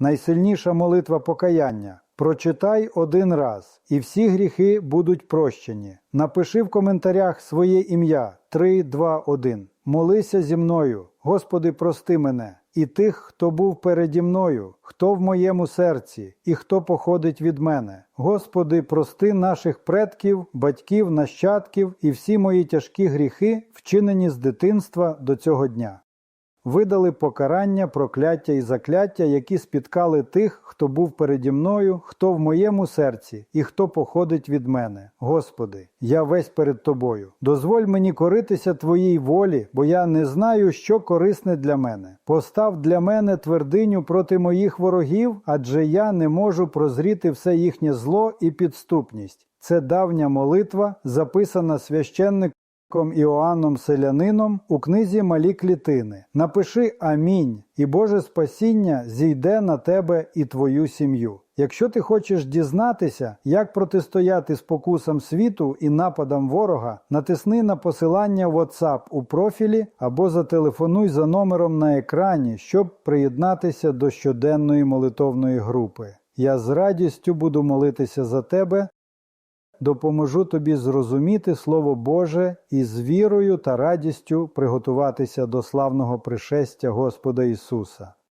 найсильніша молитва покаяння. Прочитай один раз, і всі гріхи будуть прощені. Напиши в коментарях своє ім'я 3, 2, 1. Молися зі мною. Господи, прости мене, і тих, хто був переді мною, хто в моєму серці, і хто походить від мене. Господи, прости наших предків, батьків, нащадків і всі мої тяжкі гріхи, вчинені з дитинства до цього дня видали покарання, прокляття і закляття, які спіткали тих, хто був переді мною, хто в моєму серці і хто походить від мене. Господи, я весь перед Тобою. Дозволь мені коритися Твоїй волі, бо я не знаю, що корисне для мене. Постав для мене твердиню проти моїх ворогів, адже я не можу прозріти все їхнє зло і підступність. Це давня молитва, записана священником Іоанном Селянином у книзі Малі клітини. Напиши Амінь, і Боже спасіння зійде на тебе і твою сім'ю. Якщо ти хочеш дізнатися, як протистояти спокусам світу і нападам ворога, натисни на посилання WhatsApp у профілі або зателефонуй за номером на екрані, щоб приєднатися до щоденної молитовної групи. Я з радістю буду молитися за тебе допоможу тобі зрозуміти Слово Боже і з вірою та радістю приготуватися до славного пришестя Господа Ісуса.